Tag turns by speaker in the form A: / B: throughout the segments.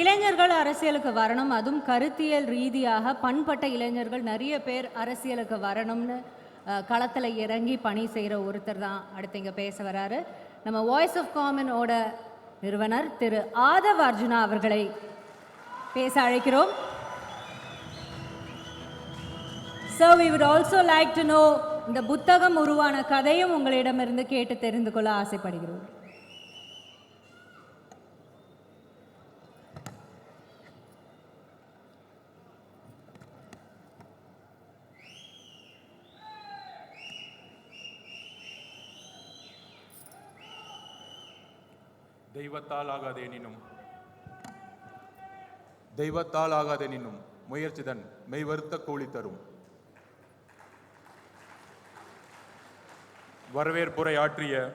A: இளைஞர்கள் அரசியலுக்கு வரணும். அதுவும் கருத்தியல் ரீதியாக பண்பட்ட இளைஞர்கள் நிறைய பேர் அரசியலுக்கு வரணும்னு களத்தில் இறங்கி பணி செய்கிற ஒருத்தர் தான் அடுத்து இங்கே பேச வராரு. நம்ம வாய்ஸ் ஆஃப் காமனோட நிறுவனர் திரு ஆதவ் அர்ஜுனா அவர்களை பேச அழைக்கிறோம். So we would also like to know இந்த புத்தகம் உருவான கதையும் உங்களிடமிருந்து கேட்டு தெரிந்து கொள்ள ஆசைப்படுகிறோம்.
B: தெய்வத்தால் ஆகாதேனினும் தெய்வத்தால் ஆகாதெனினும் முயற்சிதன் மெய்வருத்த கூலி தரும். வரவேற்புரை ஆற்றிய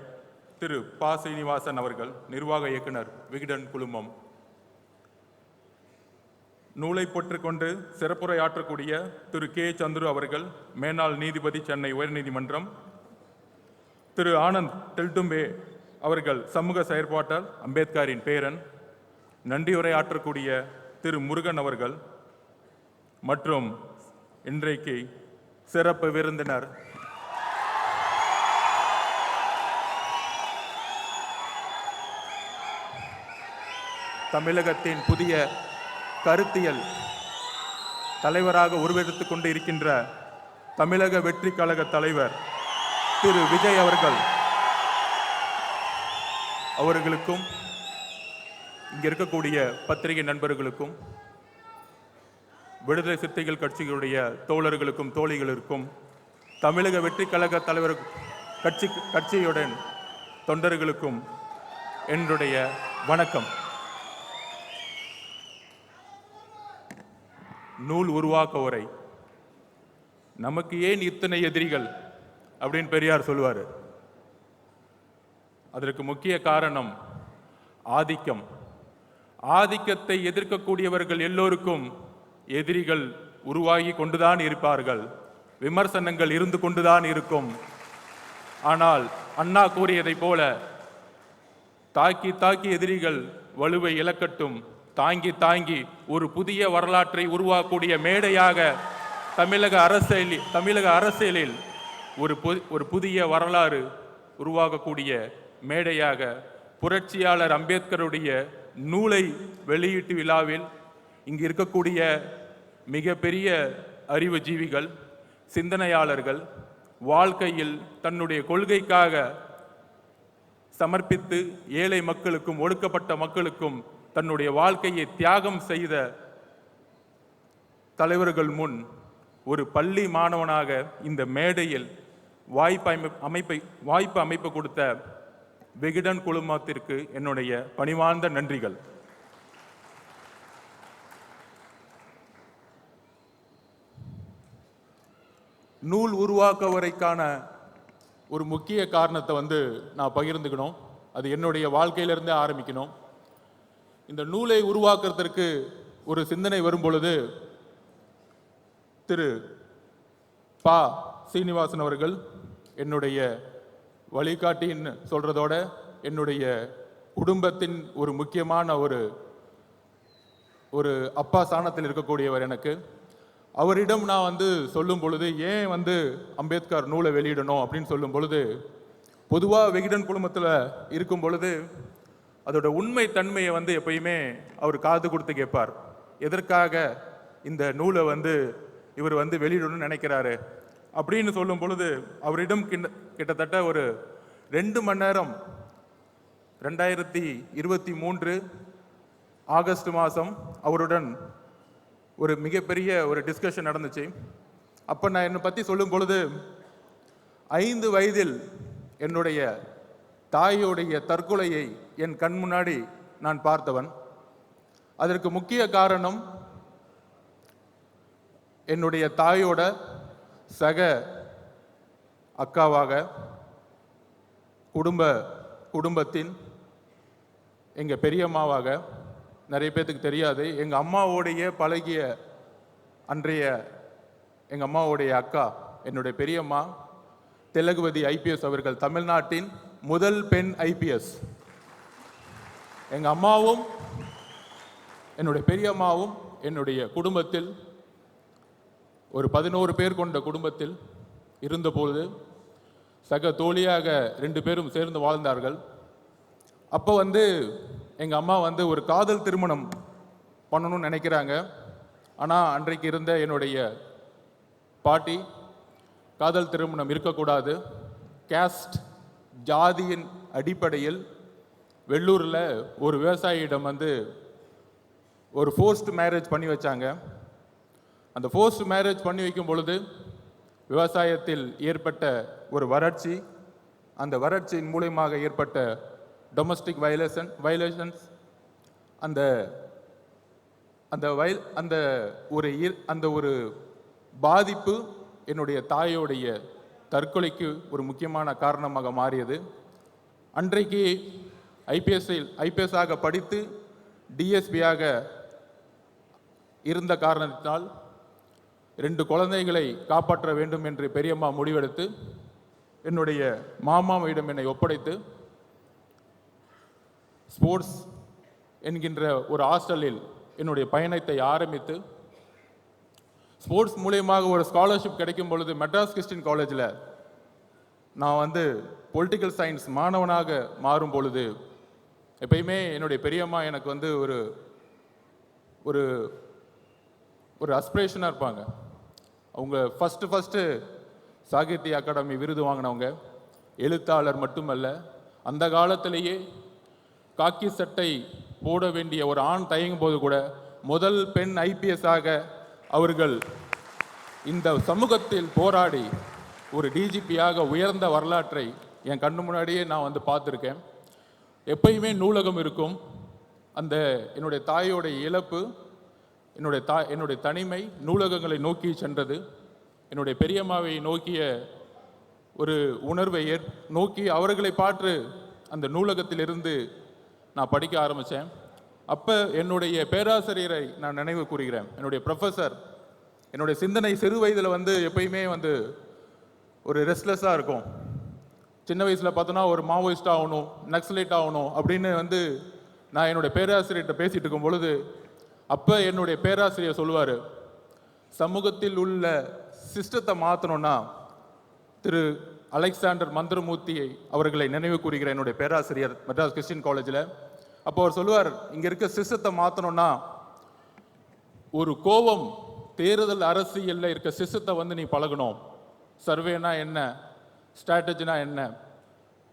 B: திரு ப. சீனிவாசன் அவர்கள் நிர்வாக இயக்குனர் விகடன் குழுமம். நூலை கொண்டு சிறப்புரை ஆற்றக்கூடிய திரு கே. சந்துரு அவர்கள் மேனாள் நீதிபதி சென்னை உயர்நீதிமன்றம். திரு ஆனந்த் டெல்டும்பே அவர்கள் சமூக செயற்பாட்டால் அம்பேத்கரின் பேரன் நன்றியுரை ஆற்றக்கூடிய திரு முருகன் அவர்கள் மற்றும் இன்றைக்கு சிறப்பு விருந்தினர். தமிழகத்தின் புதிய கருத்தியல் தலைவராக உருவெடுத்துக் கொண்டு இருக்கின்ற தமிழக வெற்றி கழக தலைவர் திரு விஜய் அவர்கள். அவர்களுக்கும் இங்கே இருக்கக்கூடிய பத்திரிகை நண்பர்களுக்கும் விடுதலை சிறுத்தைகள் கட்சிகளுடைய தோழர்களுக்கும் தோழிகளுக்கும் தமிழக வெற்றி கழக தலைவர் கட்சி கட்சியுடன் தொண்டர்களுக்கும் என்னுடைய வணக்கம். நூல் உருவாக்க உரை நமக்கு ஏன் இத்தனை எதிரிகள்? அப்படின்னு பெரியார் சொல்லுவார். அதற்கு முக்கிய காரணம் ஆதிக்கம். ஆதிக்கத்தை எதிர்க்கக்கூடியவர்கள் எல்லோருக்கும் எதிரிகள் உருவாகி கொண்டுதான் இருப்பார்கள். விமர்சனங்கள் இருந்து கொண்டுதான் இருக்கும். ஆனால் அண்ணா கூறியதைப் போல தாக்கி தாக்கி எதிரிகள் வலுவை இழக்கட்டும். தாங்கி தாங்கி ஒரு புதிய வரலாற்றை உருவாக்கக்கூடிய மேடையாக தமிழக அரசியலில் தமிழக அரசியலில் ஒரு பு- ஒரு புதிய வரலாறு உருவாகக்கூடிய மேடையாக புரட்சியாளர் அம்பேத்கருடைய நூலை வெளியீட்டு விழாவில் இங்கு இருக்கக்கூடிய மிகப்பெரிய அறிவுஜீவிகள் சிந்தனையாளர்கள் வாழ்க்கையில் தன்னுடைய கொள்கைக்காக சமர்ப்பித்து ஏழை மக்களுக்கும் ஒடுக்கப்பட்ட மக்களுக்கும் தன்னுடைய வாழ்க்கையை தியாகம் செய்த தலைவர்கள் முன் ஒரு பள்ளி மாணவனாக இந்த மேடையில் வாய்ப்பு அமைப்பை வாய்ப்பு அமைப்பு கொடுத்த விகடன் குழுமத்திற்கு என்னுடைய பணிவார்ந்த நன்றிகள். நூல் உருவாக்க வரைக்கான ஒரு முக்கிய காரணத்தை வந்து நான் பகிர்ந்துக்கணும். அது என்னுடைய வாழ்க்கையிலிருந்தே ஆரம்பிக்கணும். இந்த நூலை உருவாக்குறதற்கு ஒரு சிந்தனை வரும் பொழுது திரு பா சீனிவாசன் அவர்கள் என்னுடைய வழிகாட்டின்னு சொல்கிறதோட என்னுடைய குடும்பத்தின் ஒரு முக்கியமான ஒரு ஒரு அப்பா ஸ்தானத்தில் இருக்கக்கூடியவர் எனக்கு. அவரிடம் நான் வந்து சொல்லும் பொழுது ஏன் வந்து அம்பேத்கர் நூலை வெளியிடணும்? அப்படின்னு சொல்லும் பொழுது பொதுவாக வெகிடன் குழுமத்தில் இருக்கும் பொழுது அதோட உண்மை தன்மையை வந்து எப்பயுமே அவர் காது கொடுத்து கேட்பார். எதற்காக இந்த நூலை வந்து இவர் வந்து வெளியிடணும்னு நினைக்கிறாரு? அப்படின்னு சொல்லும் பொழுது அவரிடம் கிண்ட- கிட்டத்தட்ட ஒரு ரெண்டு மணி நேரம் ரெண்டாயிரத்தி இருபத்தி மூன்று ஆகஸ்ட் மாதம் அவருடன் ஒரு மிகப்பெரிய ஒரு டிஸ்கஷன் நடந்துச்சு. அப்போ நான் என்னை பற்றி சொல்லும் பொழுது ஐந்து வயதில் என்னுடைய தாயோடைய தற்கொலையை என் கண் முன்னாடி நான் பார்த்தவன். அதற்கு முக்கிய காரணம் என்னுடைய தாயோட சக அக்காவாக குடும்ப குடும்பத்தின் எங்கள் பெரியம்மாவாக நிறைய பேர்த்துக்கு தெரியாது. எங்கள் அம்மாவோடைய பழகிய அன்றைய எங்கள் அம்மாவுடைய அக்கா என்னுடைய பெரியம்மா திலகுவதி ஐபிஎஸ் அவர்கள் தமிழ்நாட்டின் முதல் பெண் ஐபிஎஸ். எங்கள் அம்மாவும் என்னுடைய பெரியம்மாவும் என்னுடைய குடும்பத்தில் ஒரு பதினோரு பேர் கொண்ட குடும்பத்தில் இருந்தபொழுது சக தோழியாக ரெண்டு பேரும் சேர்ந்து வாழ்ந்தார்கள். அப்போ வந்து எங்கள் அம்மா வந்து ஒரு காதல் திருமணம் பண்ணணும்னு நினைக்கிறாங்க. ஆனால் அன்றைக்கு இருந்த என்னுடைய பாட்டி காதல் திருமணம் இருக்கக்கூடாது. கேஸ்ட் ஜாதியின் அடிப்படையில் வெள்ளூரில் ஒரு விவசாயியிடம் வந்து ஒரு ஃபோர்ஸ்ட் மேரேஜ் பண்ணி வச்சாங்க. அந்த ஃபோர்ஸ்ட் மேரேஜ் பண்ணி வைக்கும் பொழுது விவசாயத்தில் ஏற்பட்ட ஒரு வறட்சி அந்த வறட்சியின் மூலியமாக ஏற்பட்ட டொமஸ்டிக் வயலேஷன் வயலேஷன்ஸ் அந்த அந்த வயல் அந்த ஒரு அந்த ஒரு பாதிப்பு என்னுடைய தாயோடைய தற்கொலைக்கு ஒரு முக்கியமான காரணமாக மாறியது. அன்றைக்கு ஐபிஎஸ்ஸில் ஐபிஎஸ்ஸாக படித்து டிஎஸ்பியாக இருந்த காரணத்தினால் ரெண்டு குழந்தைகளை காப்பாற்ற வேண்டும் என்று பெரியம்மா முடிவெடுத்து என்னுடைய மாமாவிடம் என்னை ஒப்படைத்து ஸ்போர்ட்ஸ் என்கின்ற ஒரு ஹாஸ்டலில் என்னுடைய பயணத்தை ஆரம்பித்து ஸ்போர்ட்ஸ் மூலியமாக ஒரு ஸ்காலர்ஷிப் கிடைக்கும் பொழுது மெட்ராஸ் கிறிஸ்டின் காலேஜில் நான் வந்து பொலிட்டிக்கல் சயின்ஸ் மாணவனாக மாறும் பொழுது எப்பயுமே என்னுடைய பெரியம்மா எனக்கு வந்து ஒரு ஒரு ஒரு அஸ்பிரேஷனாக இருப்பாங்க. அவங்க ஃபஸ்ட்டு ஃபஸ்ட்டு சாகித்ய அகாடமி விருது வாங்கினவங்க. எழுத்தாளர் மட்டுமல்ல அந்த காலத்திலேயே காக்கி சட்டை போட வேண்டிய ஒரு ஆண் தயங்கும் போது கூட முதல் பெண் ஐபிஎஸ் ஆக அவர்கள் இந்த சமூகத்தில் போராடி ஒரு டிஜிபியாக உயர்ந்த வரலாற்றை என் கண்ணு முன்னாடியே நான் வந்து பார்த்துருக்கேன். எப்பயுமே நூலகம் இருக்கும். அந்த என்னுடைய தாயோடைய இழப்பு என்னுடைய தா என்னுடைய தனிமை நூலகங்களை நோக்கி சென்றது. என்னுடைய பெரியம்மாவை நோக்கிய ஒரு உணர்வை ஏற் நோக்கி அவர்களை பாற்று அந்த நூலகத்திலிருந்து நான் படிக்க ஆரம்பித்தேன். அப்போ என்னுடைய பேராசிரியரை நான் நினைவு கூறுகிறேன். என்னுடைய ப்ரொஃபஸர் என்னுடைய சிந்தனை சிறு வயதில் வந்து எப்பயுமே வந்து ஒரு ரெஸ்ட்லெஸ்ஸாக இருக்கும். சின்ன வயசில் பார்த்தோன்னா ஒரு மாவோயிஸ்ட் ஆகணும் நக்ஸலைட் ஆகணும் அப்படின்னு வந்து நான் என்னுடைய பேராசிரியர்கிட்ட பேசிகிட்டு இருக்கும் பொழுது அப்போ என்னுடைய பேராசிரியர் சொல்லுவார் சமூகத்தில் உள்ள சிஸ்டத்தை மாற்றணும்னா திரு அலெக்சாண்டர் மந்திரமூர்த்தியை அவர்களை நினைவு கூறுகிற என்னுடைய பேராசிரியர் மெட்ராஸ் கிறிஸ்டின் காலேஜில். அப்போ அவர் சொல்லுவார் இங்கே இருக்க சிஸ்டத்தை மாற்றணும்னா ஒரு கோபம் தேர்தல் அரசியலில் இருக்க சிஸ்டத்தை வந்து நீ பழகணும். சர்வேனா என்ன? ஸ்ட்ராட்டஜினா என்ன?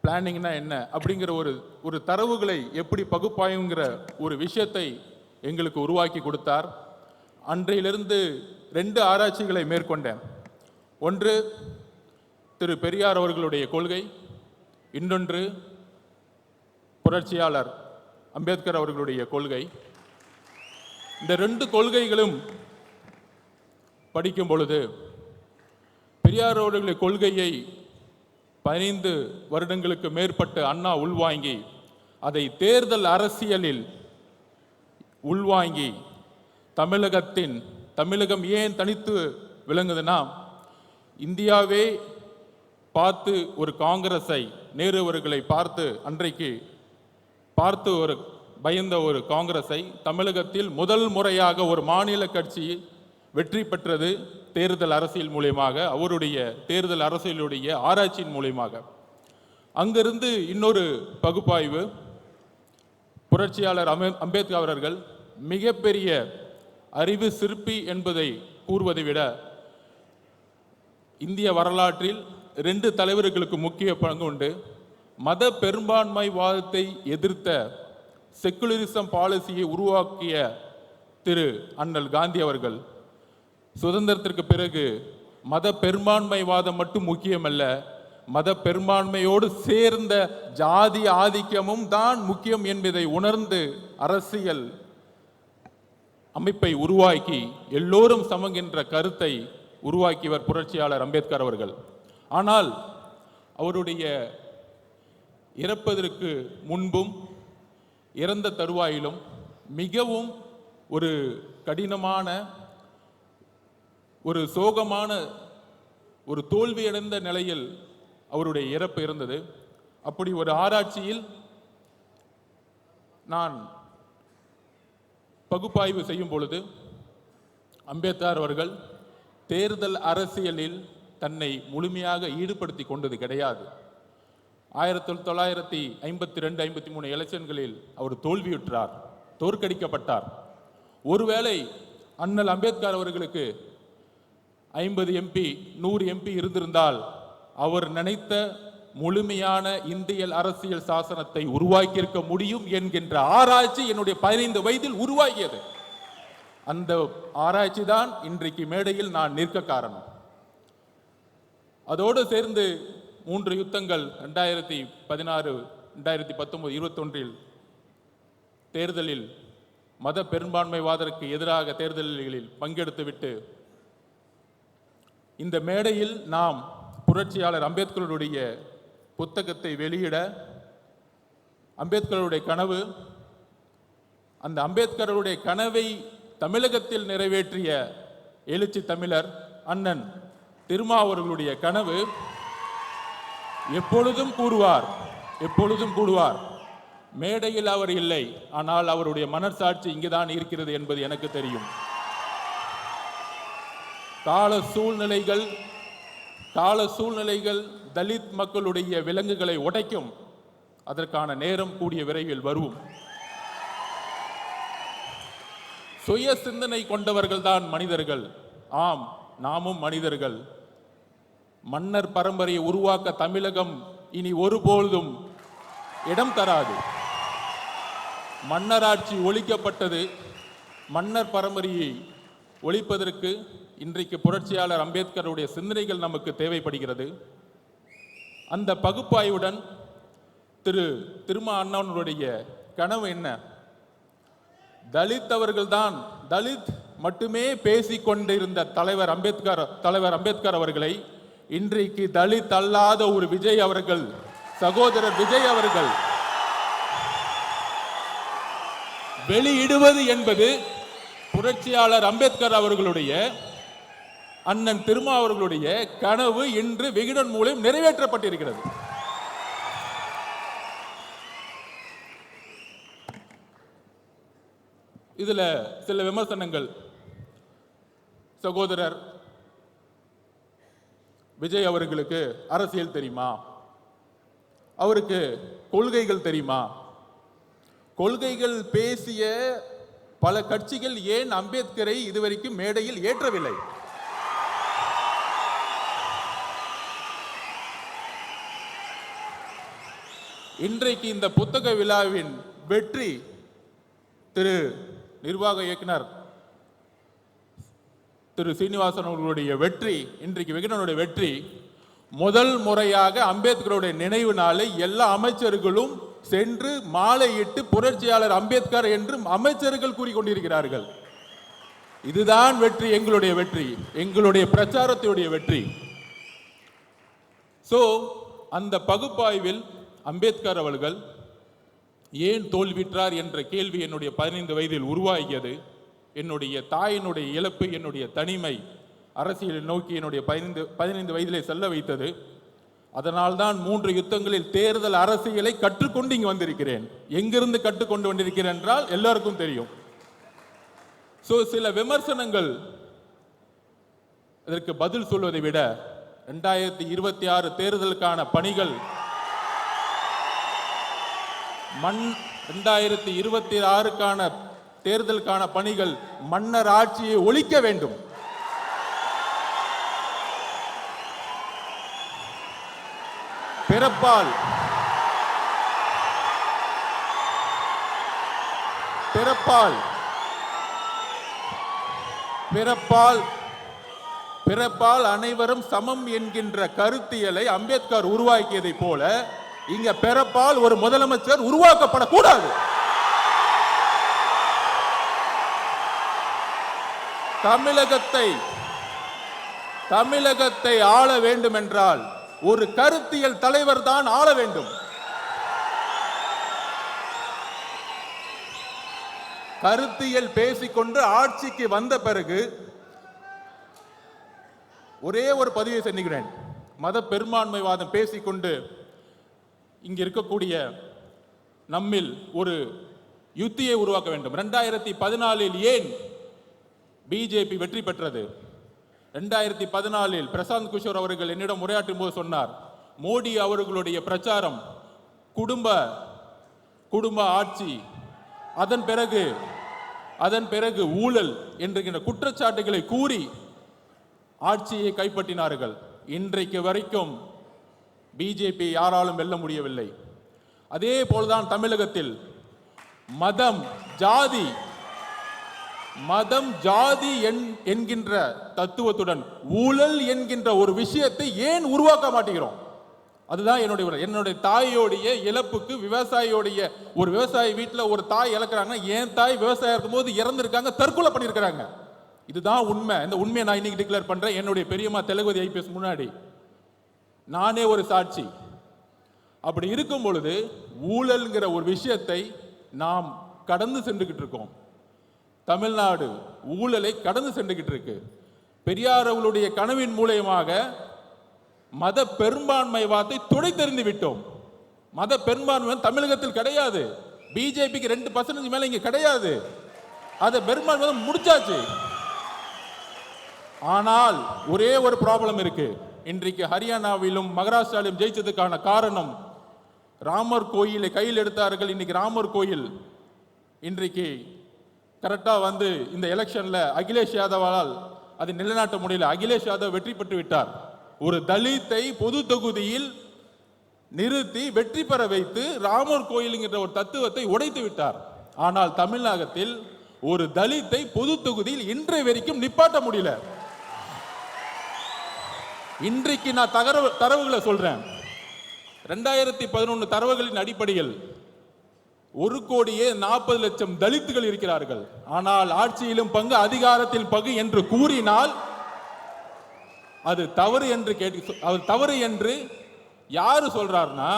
B: பிளானிங்னா என்ன? அப்படிங்கிற ஒரு ஒரு தரவுகளை எப்படி பகுப்பாயுங்கிற ஒரு விஷயத்தை எங்களுக்கு உருவாக்கி கொடுத்தார். அன்றையிலிருந்து ரெண்டு ஆராய்ச்சிகளை மேற்கொண்டேன். ஒன்று திரு பெரியார் அவர்களுடைய கொள்கை. இன்னொன்று புரட்சியாளர் அம்பேத்கர் அவர்களுடைய கொள்கை. இந்த ரெண்டு கொள்கைகளும் படிக்கும் பொழுது பெரியார் அவர்களுடைய கொள்கையை பதினைந்து வருடங்களுக்கு மேற்பட்டு அண்ணா உள்வாங்கி அதை தேர்தல் அரசியலில் உள்வாங்கி தமிழகத்தின் தமிழகம் ஏன் தனித்து விளங்குதுன்னா இந்தியாவே பார்த்து ஒரு காங்கிரஸை நேரு அவர்களை பார்த்து அன்றைக்கு பார்த்து ஒரு பயந்த ஒரு காங்கிரஸை தமிழகத்தில் முதல் முறையாக ஒரு மாநில கட்சி வெற்றி பெற்றது தேர்தல் அரசியல் மூலியமாக அவருடைய தேர்தல் அரசியலுடைய ஆராய்ச்சியின் மூலியமாக. அங்கிருந்து இன்னொரு பகுப்பாய்வு புரட்சியாளர் அம்பே அம்பேத்கர் அவர்கள் மிகப்பெரிய அறிவு சிற்பி என்பதை கூறுவதை விட இந்திய வரலாற்றில் ரெண்டு தலைவர்களுக்கு முக்கிய பங்கு உண்டு. மத பெரும்பான்மைவாதத்தை எதிர்த்த செக்குலரிசம் பாலிசியை உருவாக்கிய திரு அண்ணல் காந்தி அவர்கள் சுதந்திரத்திற்கு பிறகு மத பெரும்பான்மைவாதம் மட்டும் முக்கியமல்ல மத பெரும்பான்மையோடு சேர்ந்த ஜாதி ஆதிக்கமும் தான் முக்கியம் என்பதை உணர்ந்து அரசியல் அமைப்பை உருவாக்கி எல்லோரும் சமங்கின்ற கருத்தை உருவாக்கியவர் புரட்சியாளர் அம்பேத்கர் அவர்கள். ஆனால் அவருடைய இறப்பதற்கு முன்பும் இறந்த தருவாயிலும் மிகவும் ஒரு கடினமான ஒரு சோகமான ஒரு தோல்வியடைந்த நிலையில் அவருடைய இறப்பு இருந்தது. அப்படி ஒரு ஆராய்ச்சியில் நான் பகுப்பாய்வு செய்யும் பொழுது அம்பேத்கர் அவர்கள் தேர்தல் அரசியலில் தன்னை முழுமையாக ஈடுபடுத்தி கொண்டது கிடையாது. ஆயிரத்தி தொள்ளாயிரத்தி ஐம்பத்தி ரெண்டு ஐம்பத்தி மூணு எலெக்ஷன்களில் அவர் தோல்வியுற்றார் தோற்கடிக்கப்பட்டார். ஒருவேளை அண்ணல் அம்பேத்கர் அவர்களுக்கு ஐம்பது எம்பி நூறு எம்பி இருந்திருந்தால் அவர் நினைத்த முழுமையான இந்திய அரசியல் சாசனத்தை உருவாக்கியிருக்க முடியும் என்கின்ற ஆராய்ச்சி என்னுடைய பதினைந்து வயதில் உருவாகியது. அந்த ஆராய்ச்சி தான் இன்றைக்கு மேடையில் நான் நிற்க காரணம். அதோடு சேர்ந்து மூன்று யுத்தங்கள் ரெண்டாயிரத்தி பதினாறு ரெண்டாயிரத்தி பத்தொன்பது இருபத்தொன்றில் தேர்தலில் மத பெரும்பான்மைவாதருக்கு எதிராக தேர்தல்களில் பங்கெடுத்துவிட்டு இந்த மேடையில் நாம் புரட்சியாளர் அம்பேத்கருடைய புத்தகத்தை வெளியிட அம்பேத்கருடைய கனவு அந்த அம்பேத்கருடைய கனவை தமிழகத்தில் நிறைவேற்றிய எழுச்சி தமிழர் அண்ணன் திருமாவர்களுடைய கனவு எப்பொழுதும் கூறுவார் எப்பொழுதும் கூடுவார் மேடையில் அவர் இல்லை ஆனால் அவருடைய மனசாட்சி இங்குதான் இருக்கிறது என்பது எனக்கு தெரியும். கால சூழ்நிலைகள் கால சூழ்நிலைகள் தலித் மக்களுடைய விலங்குகளை உடைக்கும். அதற்கான நேரம் கூடிய விரைவில் வரும். சுய சிந்தனை கொண்டவர்கள் தான் மனிதர்கள். ஆம் நாமும் மனிதர்கள். மன்னர் பரம்பரையை உருவாக்க தமிழகம் இனி ஒருபொழுதும் இடம் தராது. மன்னராட்சி ஒழிக்கப்பட்டது. மன்னர் பரம்பரையை ஒழிப்பதற்கு இன்றைக்கு புரட்சியாளர் அம்பேத்கருடைய சிந்தனைகள் நமக்கு தேவைப்படுகிறது. அந்த பகுப்பாய்வுடன் திரு திருமா அண்ணனுடைய கனவு என்ன? தலித் அவர்கள்தான் தலித் மட்டுமே பேசிக்கொண்டிருந்த தலைவர் அம்பேத்கர் தலைவர் அம்பேத்கர் அவர்களை இன்றைக்கு தலித் அல்லாத ஒரு விஜய் அவர்கள் சகோதரர் விஜய் அவர்கள் வெளியிடுவது என்பது புரட்சியாளர் அம்பேத்கர் அவர்களுடைய அண்ணன் திருமா அவர்களுடைய கனவு இன்று விகிடன் மூலம் நிறைவேற்றப்பட்டிருக்கிறது. இதுல சில விமர்சனங்கள். சகோதரர் விஜய் அவர்களுக்கு அரசியல் தெரியுமா? அவருக்கு கொள்கைகள் தெரியுமா? கொள்கைகள் பேசிய பல கட்சிகள் ஏன் அம்பேத்கரை இதுவரைக்கும் மேடையில் ஏற்றவில்லை? இன்றைக்கு இந்த புத்தக விழாவின் வெற்றி திரு நிர்வாக இயக்குனர் திரு சீனிவாசன் அவர்களுடைய வெற்றி இன்றைக்கு விகடனுடைய வெற்றி முதல் முறையாக அம்பேத்கருடைய நினைவு நாளை எல்லா அமைச்சர்களும் சென்று மாலையிட்டு புரட்சியாளர் அம்பேத்கர் என்று அமைச்சர்கள் கூறிக்கொண்டிருக்கிறார்கள். இதுதான் வெற்றி எங்களுடைய வெற்றி எங்களுடைய பிரச்சாரத்துடைய வெற்றி. சோ அந்த பகுப்பாய்வில் அம்பேத்கர் அவர்கள் ஏன் தோல்விற்றார் என்ற கேள்வி என்னுடைய பதினைந்து வயதில் உருவாகியது. என்னுடைய தாயினுடைய இழப்பு என்னுடைய தனிமை அரசியலை நோக்கி என்னுடைய பதினைந்து பதினைந்து வயதிலே செல்ல வைத்தது. அதனால்தான் மூன்று யுத்தங்களில் தேர்தல் அரசியலை கற்றுக்கொண்டு இங்கு வந்திருக்கிறேன். எங்கிருந்து கற்றுக்கொண்டு வந்திருக்கிறேன் என்றால் எல்லாருக்கும் தெரியும். ஸோ சில விமர்சனங்கள் இதற்கு பதில் சொல்வதை விட ரெண்டாயிரத்தி இருபத்தி ஆறு தேர்தலுக்கான பணிகள் மண் ரெண்டாயிரத்தி இருபத்தி ஆறுக்கான தேர்தலுக்கான பணிகள் மன்னர் ஆட்சியை ஒழிக்க வேண்டும். பிறப்பால் பிறப்பால் பிறப்பால் பிறப்பால் அனைவரும் சமம் என்கின்ற கருத்தியலை அம்பேத்கர் உருவாக்கியதைப் போல இங்க பிறப்பால் ஒரு முதலமைச்சர் உருவாக்கப்படக்கூடாது. தமிழகத்தை தமிழகத்தை ஆள வேண்டும் என்றால் ஒரு கருத்தியல் தலைவர் தான் ஆள வேண்டும். கருத்தியல் பேசிக்கொண்டு ஆட்சிக்கு வந்த பிறகு ஒரே ஒரு பதிவை சென்றுகிறேன் மத பெரும்பான்மைவாதம் பேசிக்கொண்டு இங்கே இருக்கக்கூடிய நம்மில் ஒரு யுத்தியை உருவாக்க வேண்டும். ரெண்டாயிரத்தி பதினாலில் ஏன் பிஜேபி வெற்றி பெற்றது? ரெண்டாயிரத்தி பதினாலில் பிரசாந்த் கிஷோர் அவர்கள் என்னிடம் உரையாற்றும் போது சொன்னார் மோடி அவர்களுடைய பிரச்சாரம் குடும்ப குடும்ப ஆட்சி அதன் பிறகு அதன் பிறகு ஊழல் என்கின்ற குற்றச்சாட்டுகளை கூறி ஆட்சியை கைப்பற்றினார்கள். இன்றைக்கு வரைக்கும் பிஜேபி யாராலும் வெல்ல முடியவில்லை. அதே போல்தான் தமிழகத்தில் மதம் ஜாதி மதம் ஜாதி என்கின்ற தத்துவத்துடன் ஊழல் என்கின்ற ஒரு விஷயத்தை ஏன் உருவாக்க மாட்டேங்கிறோம்? அதுதான் என்னுடைய என்னுடைய தாயோடைய இழப்புக்கு விவசாயியோடைய ஒரு விவசாயி வீட்டில் ஒரு தாய் இழக்கிறாங்கன்னா என் தாய் விவசாயம் இருக்கும்போது இறந்துருக்காங்க தற்கொலை பண்ணியிருக்கிறாங்க. இதுதான் உண்மை. இந்த உண்மையை நான் இன்னைக்கு டிக்ளேர் பண்றேன். என்னுடைய பெரியம்மா தெலுங்குதி ஐபிஎஸ் முன்னாடி. நானே ஒரு சாட்சி. அப்படி இருக்கும் பொழுது ஊழல்ங்கிற ஒரு விஷயத்தை நாம் கடந்து சென்றுகிட்டு இருக்கோம். தமிழ்நாடு ஊழலை கடந்து சென்றுகிட்டு இருக்கு. பெரியார் அவர்களுடைய கனவின் மூலயமாக மத பெரும்பான்மை பெரும்பான்மைவாதத்தை துடைத்தெறிந்து விட்டோம். மத பெரும்பான்மை தமிழகத்தில் கிடையாது. பிஜேபிக்கு ரெண்டு பர்சன்டேஜ் மேல இங்க கிடையாது. அதை பெரும்பான்மை முடிச்சாச்சு. ஆனால் ஒரே ஒரு ப்ராப்ளம் இருக்குது இன்றைக்கு ஹரியானாவிலும் மகாராஷ்டிராவிலும் ஜெயிச்சதுக்கான காரணம் ராமர் கோயிலை கையில் எடுத்தார்கள். இன்னைக்கு ராமர் கோயில் இன்றைக்கு கரெக்டாக வந்து இந்த எலெக்ஷன்ல அகிலேஷ் யாதவால் அதை நிலைநாட்ட முடியல. அகிலேஷ் யாதவ் வெற்றி பெற்று விட்டார். ஒரு தலித்தை பொது தொகுதியில் நிறுத்தி வெற்றி பெற வைத்து ராமர் கோயிலுங்கிற ஒரு தத்துவத்தை உடைத்து விட்டார். ஆனால் தமிழகத்தில் ஒரு தலித்தை பொது தொகுதியில் இன்றைய வரைக்கும் நிப்பாட்ட முடியல. இன்றைக்கு நான் தகர தரவுகளை சொல்றேன். ரெண்டாயிரத்தி பதினொன்று தரவுகளின் அடிப்படையில் ஒரு கோடியே நாற்பது லட்சம் தலித்துகள் இருக்கிறார்கள். ஆனால் ஆட்சியிலும் பங்கு அதிகாரத்தில் பங்கு என்று கூறினால் அது தவறு என்று கேட்டு அது தவறு என்று யாரு சொல்றாருன்னா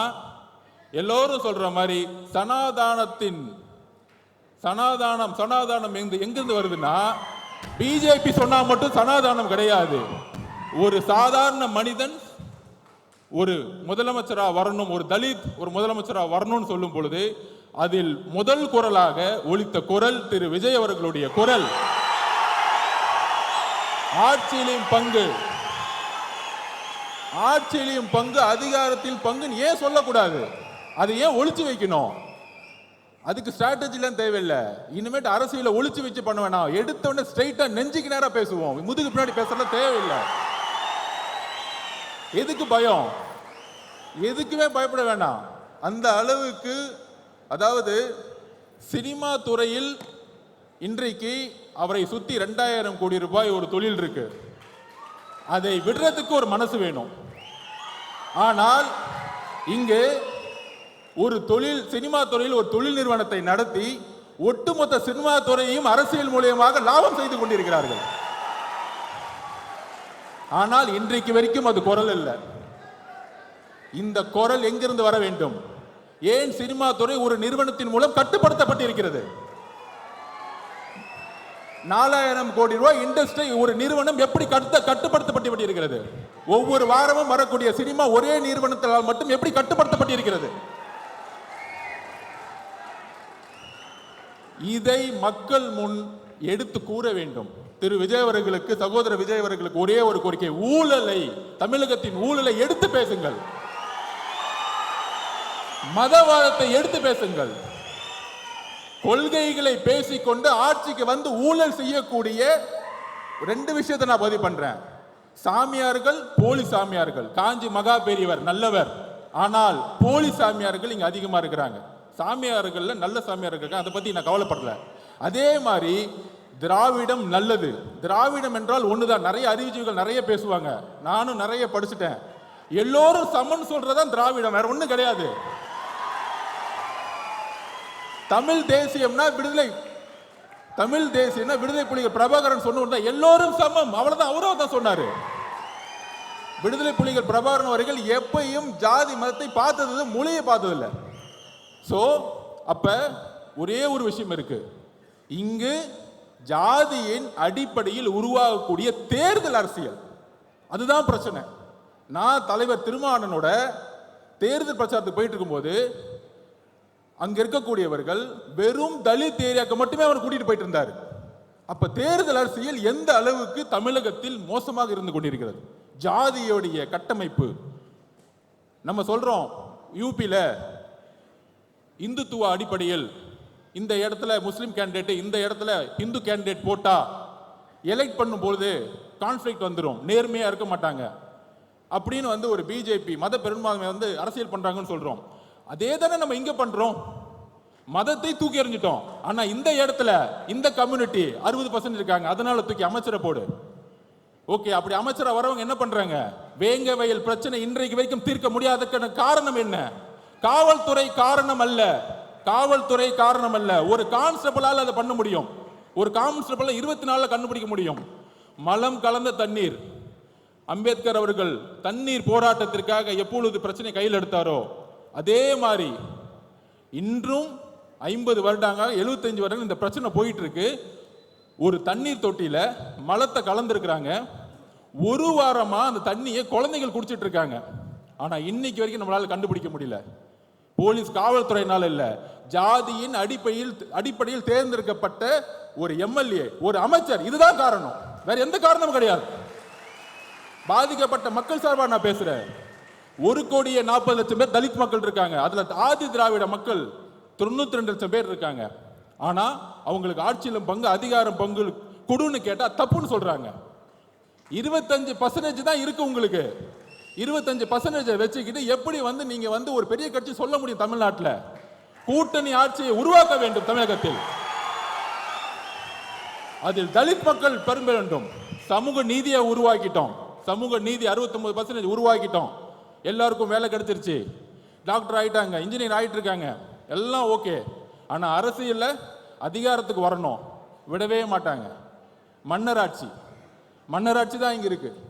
B: எல்லோரும் சொல்ற மாதிரி சனாதானத்தின் சனாதானம் சனாதானம் எங்க எங்கிருந்து வருதுன்னா பிஜேபி சொன்னா மட்டும் சனாதானம் கிடையாது. ஒரு சாதாரண மனிதன் ஒரு முதலமைச்சரா வரணும் ஒரு தலித் ஒரு முதலமைச்சரா வரணும்னு சொல்லும் பொழுது அதில் முதல் குரலாக ஒழித்த குரல் திரு விஜய் அவர்களுடைய குரல். ஆட்சியிலையும் பங்கு. ஆட்சியிலையும் பங்கு அதிகாரத்தில் பங்குன்னு ஏன் சொல்லக்கூடாது? அதை ஏன் ஒழிச்சு வைக்கணும்? அதுக்கு ஸ்ட்ராட்டஜிலாம் தேவையில்லை. இனிமேட்டு அரசியல ஒழிச்சு வச்சு பண்ண வேணாம். எடுத்தவொடனே ஸ்ட்ரைட்டாக நெஞ்சுக்கு நேராக பேசுவோம். முதுகு பின்னாடி பேசுறது தேவையில்லை. எதுக்கு பயம்? எதுக்குமே பயப்பட வேண்டாம். அந்த அளவுக்கு அதாவது சினிமா துறையில் இன்றைக்கு அவரை சுற்றி ரெண்டாயிரம் கோடி ரூபாய் ஒரு தொழில் இருக்கு. அதை விடுறதுக்கு ஒரு மனசு வேணும். ஆனால் இங்கு ஒரு தொழில் சினிமா துறையில் ஒரு தொழில் நிறுவனத்தை நடத்தி ஒட்டுமொத்த சினிமா துறையையும் அரசியல் மூலியமாக லாபம் செய்து கொண்டிருக்கிறார்கள். ஆனால் இன்றைக்கு வரைக்கும் அது குரல் இல்லை இந்த குரல் எங்கிருந்து வர வேண்டும்? ஏன் சினிமா துறை ஒரு நிறுவனத்தின் மூலம் கட்டுப்படுத்தப்பட்டிருக்கிறது? நாலாயிரம் கோடி ரூபாய் இண்டஸ்ட்ரி ஒரு நிறுவனம் எப்படி கட்ட கட்டுப்படுத்தப்பட்டிருக்கிறது? ஒவ்வொரு வாரமும் வரக்கூடிய சினிமா ஒரே நிறுவனத்தால் மட்டும் எப்படி கட்டுப்படுத்தப்பட்டிருக்கிறது? இதை மக்கள் முன் எடுத்து கூற வேண்டும். திரு விஜய் அவர்களுக்கு சகோதர விஜய் அவர்களுக்கு ஒரே ஒரு கோரிக்கை ஊழலை தமிழகத்தின் ஊழலை எடுத்து பேசுங்கள். மதவாதத்தை எடுத்து பேசுங்கள். கொள்கைகளை பேசிக்கொண்டு ஆட்சிக்கு வந்து ஊழல் செய்யக்கூடிய ரெண்டு விஷயத்தை நான் பதிவு பண்றேன். சாமியார்கள் போலி சாமியார்கள். காஞ்சி மகா பெரியவர் நல்லவர். ஆனால் போலி சாமியார்கள் இங்க அதிகமா இருக்கிறாங்க. சாமியார்கள்ல நல்ல சாமியார்கள் இருக்காங்க. அதை பத்தி நான் கவலைப்படல. அதே மாதிரி திராவிடம் நல்லது. திராவிடம் என்றால் ஒண்ணுதான். நிறைய அறிவுஜீவிகள் நிறைய பேசுவாங்க. நானும் நிறைய படிச்சுட்டேன். எல்லோரும் சமன் சொல்றதுதான் திராவிடம். வேற ஒண்ணும் கிடையாது. தமிழ் தேசியம்னா விடுதலை. தமிழ் தேசியம்னா விடுதலை புலிகள். பிரபாகரன் சொன்ன எல்லோரும் சமம். அவ்வளவுதான். அவரும் தான் சொன்னாரு. விடுதலை புலிகள் பிரபாகரன் அவர்கள் எப்பையும் ஜாதி மதத்தை பார்த்தது மொழியை பார்த்ததில்ல. சோ அப்ப ஒரே ஒரு விஷயம் இருக்கு. இங்கு ஜாதியின் அடிப்படையில் உருவாகக்கூடிய தேர்தல் அரசியல். அதுதான் பிரச்சனை. நான் தலைவர் திருமாவளவனோட தேர்தல் பிரச்சாரத்துக்கு போயிட்டு இருக்கும்போது அங்க இருக்கக்கூடியவர்கள் வெறும் தலித் ஏரியாக்கு மட்டுமே அவர் கூட்டிட்டு போயிட்டு இருந்தார். அப்ப தேர்தல் அரசியல் எந்த அளவுக்கு தமிழகத்தில் மோசமாக இருந்து கொண்டிருக்கிறது? ஜாதியோடைய கட்டமைப்பு. நம்ம சொல்றோம் யூபியில் இந்துத்துவ அடிப்படையில் இந்த இடத்துல முஸ்லீம் கேண்டிடேட் இந்த இடத்துல இந்து கேண்டிடேட் போட்டா எலெக்ட் பண்ணும்பொழுது கான்ஃப்ளிக்ட் வந்துடும் நேர்மையாக இருக்க மாட்டாங்க. அப்படின்னு வந்து ஒரு பிஜேபி மத பெரும்பான்மை வந்து அரசியல் பண்ணுறாங்கன்னு சொல்கிறோம் அதே தானே நம்ம இங்கே பண்ணுறோம் மதத்தை தூக்கி எறிஞ்சிட்டோம். ஆனால் இந்த இடத்துல இந்த கம்யூனிட்டி அறுபது பர்சன்ட் இருக்காங்க. அதனால தூக்கி அமைச்சரை போடு. ஓகே அப்படி அமைச்சரை வரவங்க என்ன பண்ணுறாங்க வேங்க வயல் பிரச்சனை இன்றைக்கு வரைக்கும் தீர்க்க முடியாததுக்கான காரணம் என்ன? காவல்துறை காரணம் அல்ல. காவல்துறை காரணம் அல்ல ஒரு கான்ஸ்டபிளால் அதை பண்ண முடியும். ஒரு கான்ஸ்டபிள் இருபத்தி நாலில் கண்டுபிடிக்க முடியும். மலம் கலந்த தண்ணீர். அம்பேத்கர் அவர்கள் தண்ணீர் போராட்டத்திற்காக எப்பொழுது பிரச்சனை கையில் எடுத்தாரோ அதே மாதிரி இன்றும் ஐம்பது வருடாங்க எழுபத்தஞ்சு வருடம் இந்த பிரச்சனை போயிட்டு இருக்கு ஒரு தண்ணீர் தொட்டியில் மலத்தை கலந்துருக்கிறாங்க. ஒரு வாரமாக அந்த தண்ணியை குழந்தைகள் குடிச்சிட்டு இருக்காங்க. ஆனால் இன்னைக்கு வரைக்கும் நம்மளால் கண்டுபிடிக்க முடியல. போலீஸ் காவல்துறையினால் இல்லை. ஜாதியின் அடிப்படையில் அடிப்படையில் தேர்ந்தெடுக்கப்பட்ட ஒரு எம்எல்ஏ ஒரு அமைச்சர் இதுதான் காரணம். வேற எந்த காரணமும் கிடையாது. பாதிக்கப்பட்ட மக்கள் சார்பா நான் பேசுறேன். ஒரு கோடியே நாற்பது லட்சம் பேர் தலித் மக்கள் இருக்காங்க. அதுல ஆதி திராவிட மக்கள் தொண்ணூத்தி ரெண்டு லட்சம் பேர் இருக்காங்க. ஆனா அவங்களுக்கு ஆட்சியிலும் பங்கு அதிகாரம் பங்கு கொடுன்னு கேட்டா தப்புன்னு சொல்றாங்க. இருபத்தஞ்சு பர்சன்டேஜ் தான் இருக்கு உங்களுக்கு. இருபத்தஞ்சு பர்சன்டேஜை வச்சுக்கிட்டு எப்படி வந்து நீங்க வந்து ஒரு பெரிய கட்சி சொல்ல முடியும் தமிழ்நாட்டில்? கூட்டணி ஆட்சியை உருவாக்க வேண்டும் தமிழகத்தில். அதில் தலித் மக்கள் பெரும்ப வேண்டும். சமூக நீதியை உருவாக்கிட்டோம். சமூக நீதி 69% பர்சன்டேஜ் உருவாக்கிட்டோம். எல்லாருக்கும் வேலை கிடைச்சிருச்சு. டாக்டர் ஆகிட்டாங்க இன்ஜினியர் ஆகிட்டு இருக்காங்க எல்லாம் ஓகே. ஆனால் அரசியலில் அதிகாரத்துக்கு வரணும். விடவே மாட்டாங்க. மன்னராட்சி. மன்னராட்சி தான் இங்கே இருக்குது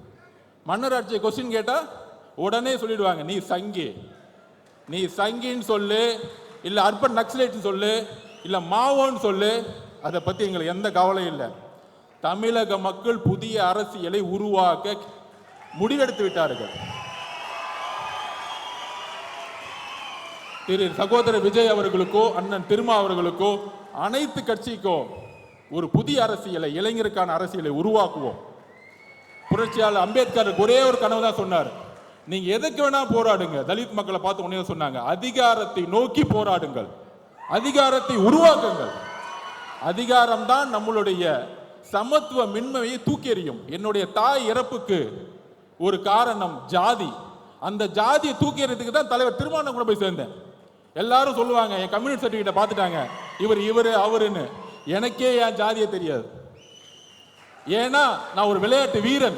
B: மன்னராட்சி கொஸ்டின் கேட்டா உடனே சொல்லிடுவாங்க நீ சங்கி. நீ சங்கின்னு சொல்லு இல்ல அர்பன் நக்சலைட்னு சொல்லு இல்ல மாவோன்னு சொல்லு. அதை பத்தி எங்களுக்கு எந்த கவலையும் இல்லை. தமிழக மக்கள் புதிய அரசியலை உருவாக்க முடிவெடுத்து விட்டார்கள். திரு சகோதரர் விஜய் அவர்களுக்கோ அண்ணன் திருமா அவர்களுக்கோ அனைத்து கட்சிக்கோ ஒரு புதிய அரசியலை இளைஞருக்கான அரசியலை உருவாக்குவோம். புரட்சியாளர் அம்பேத்கர் ஒரே ஒரு கனவு தான் சொன்னார். நீங்க எதுக்கு வேணா போராடுங்க. தலித் மக்களை பார்த்து உடனே சொன்னாங்க. அதிகாரத்தை நோக்கி போராடுங்கள். அதிகாரத்தை உருவாக்குங்கள். அதிகாரம் தான் நம்மளுடைய சமத்துவ மின்மையை தூக்கி எறியும். என்னுடைய தாய் இறப்புக்கு ஒரு காரணம் ஜாதி. அந்த ஜாதியை தூக்கி எறியதுக்கு தான் தலைவர் திருமணம் கூட போய் சேர்ந்தேன். எல்லாரும் சொல்லுவாங்க என் கம்யூனிட்டி சர்டிஃபிகேட்டை பார்த்துட்டாங்க. இவர் இவர் அவருன்னு. எனக்கே என் ஜாதியை தெரியாது. ஏன்னா நான் ஒரு விளையாட்டு வீரன்.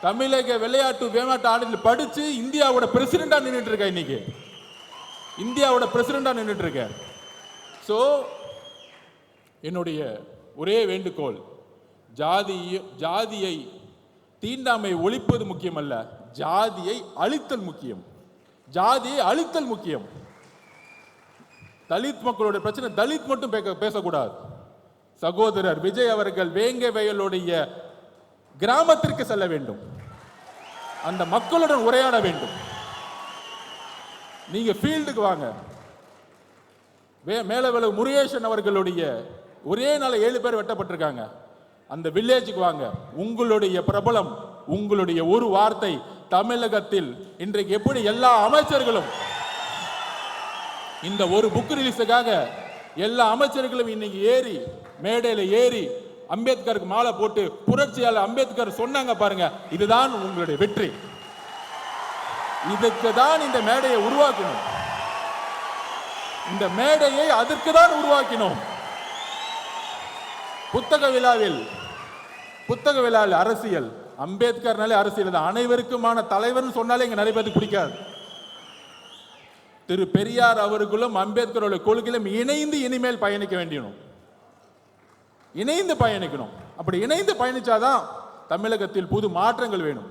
B: தமிழக விளையாட்டு விளையாட்டு ஆண்டில் படித்து இந்தியாவோட பிரசிடண்டா நின்றுட்டு இருக்கேன் இன்னைக்கு. இந்தியாவோட பிரசிடண்டா நின்றுட்டு இருக்கேன். ஸோ என்னுடைய ஒரே வேண்டுகோள் ஜாதி ஜாதியை தீண்டாமை ஒழிப்பது முக்கியமல்ல ஜாதியை அழித்தல் முக்கியம். ஜாதியை அழித்தல் முக்கியம். தலித் மக்களுடைய பிரச்சனை தலித் மட்டும் பேச- பேசக்கூடாது. சகோதரர் விஜய் அவர்கள் வேங்க வயலுடைய கிராமத்திற்கு செல்ல வேண்டும். அந்த மக்களுடன் உரையாட வேண்டும். நீங்க ஃபீல்டுக்கு வாங்க. வே- முருகேசன் அவர்களுடைய ஒரே நாள் ஏழு பேர் வெட்டப்பட்டிருக்காங்க. அந்த வில்லேஜுக்கு வாங்க. உங்களுடைய பிரபலம் உங்களுடைய ஒரு வார்த்தை தமிழகத்தில் இன்றைக்கு எப்படி எல்லா அமைச்சர்களும் இந்த ஒரு புக் ரிலீஸுக்காக எல்லா அமைச்சர்களும் இன்னைக்கு ஏறி மேடையில் ஏறி அம்பேத்கருக்கு மாலை போட்டு புரட்சியாளர் அம்பேத்கர் சொன்னாங்க பாருங்க இதுதான் உங்களுடைய வெற்றி. இதுக்கு தான் இந்த மேடையை உருவாக்கணும். இந்த மேடையை அதற்கு தான் உருவாக்கினோம். புத்தக விழாவில் புத்தக விழாவில் அரசியல் அம்பேத்கர்னாலே அரசியல் தான். அனைவருக்குமான தலைவர்னு சொன்னாலே இங்க நிறைய பேருக்கு பிடிக்காது. திரு பெரியார் அவர்களும் அம்பேத்கரோட கொள்கையிலும் இணைந்து இனிமேல் பயணிக்க வேண்டியணும் இணைந்து பயணிக்கணும். அப்படி இணைந்து பயணிச்சாதான் தமிழகத்தில் புது மாற்றங்கள் வேணும்.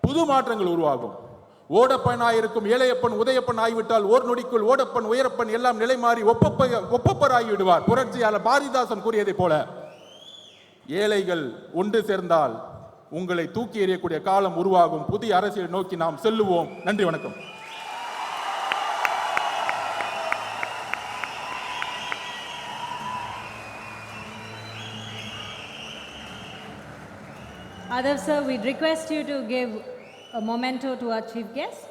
B: புது மாற்றங்கள் உருவாகும். ஓடப்பனாய் இருக்கும் ஏழையப்பன் உதயப்பன் ஆகிவிட்டால் ஓர் நொடிக்குள் ஓடப்பன் உயரப்பன் எல்லாம் நிலை மாறி ஒப்பப்ப ஒப்பப்பர் ஆகிவிடுவார் புரட்சியாளர் பாரதிதாசன் கூறியதைப் போல ஏழைகள் ஒன்று சேர்ந்தால் உங்களை தூக்கி எறியக்கூடிய காலம் உருவாகும். புதிய அரசியல் நோக்கி நாம் செல்லுவோம். நன்றி வணக்கம்.
A: Adav sir, we request you to give a memento to our chief guest.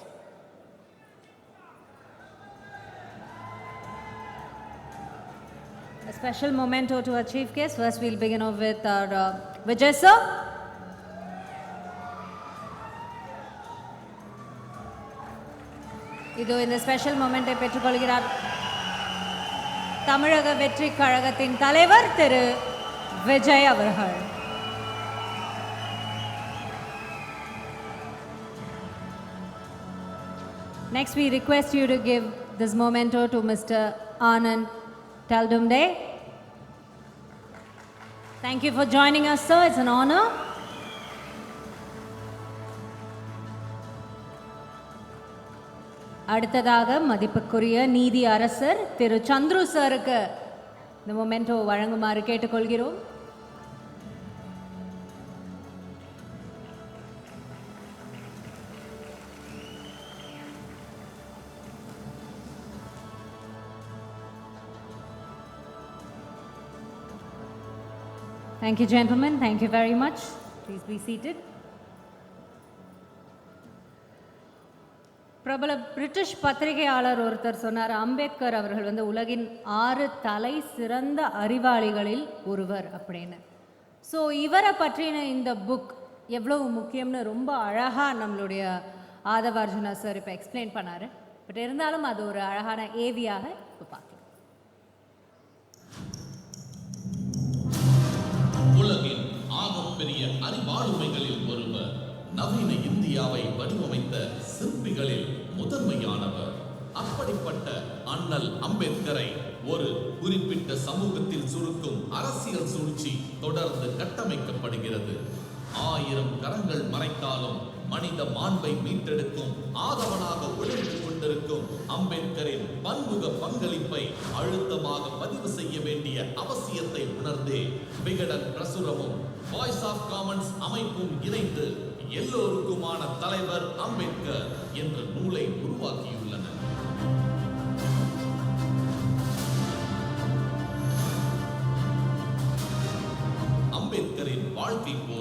A: A special memento to our chief guest. First, we'll begin off with our uh, Vijay sir. இதோ இந்த ஸ்பெஷல் மொமெண்ட்டை பெற்றுக்கொள்கிறார் தமிழக வெற்றி கழகத்தின் தலைவர் திரு விஜய் அவர்கள் Next, we request you to give this memento to Mr. Anand Taldumde. Thank you for joining us, sir. It's an honor. அடுத்ததாக மதிப்புக்குரிய நீதி அரசர் திரு சந்துரு சாருக்கு இந்த மொமெண்டோ வழங்குமாறு கேட்டுக்கொள்கிறோம் Thank you, gentlemen. Thank you very much. Please be seated. பிரபல British பத்திரிகையாளர் ஒருத்தர் சொன்னார் அம்பேத்கர் அவர்கள் வந்து உலகின் ஆறு தலை சிறந்த அறிவாளிகளில் ஒருவர் அப்படின்னு ஸோ இவரை பற்றின இந்த புக் எவ்வளவு முக்கியம்னு ரொம்ப அழகாக நம்மளுடைய ஆதவார்ஜுனா சார் இப்போ எக்ஸ்பிளைன் பண்ணார் பட் இருந்தாலும் அது ஒரு அழகான ஏவியாக இப்போ பார்க்கலாம்
C: பெரிய அறிவாளுமைகளில் ஒருவர் நவீன இந்தியாவை வடிவமைத்த சிற்பிகளில் முதன்மையானவர். அப்படிப்பட்ட அண்ணல் அம்பேத்கரை ஒரு குறிப்பிட்ட சமூகத்தில் சுருக்கும் அரசியல் சூழ்ச்சி தொடர்ந்து கட்டமைக்கப்படுகிறது. ஆயிரம் கரங்கள் மறைத்தாலும் மனித மாண்பை மீட்டெடுக்கும் ஆதவனாக ஒளிர்ந்து கொண்டிருக்கும் அம்பேத்கரின் பன்முக பங்களிப்பை அழுத்தமாக பதிவு செய்ய வேண்டிய அவசியத்தை உணர்ந்தே விகடன் பிரசுரமும் வாய்ஸ் ஆஃப் காமன்ஸ் அமைப்பும் இணைந்து எல்லோருக்குமான தலைவர் அம்பேத்கர் என்ற நூலை உருவாக்கியுள்ளனர். அம்பேத்கரின் வாழ்க்கை போரா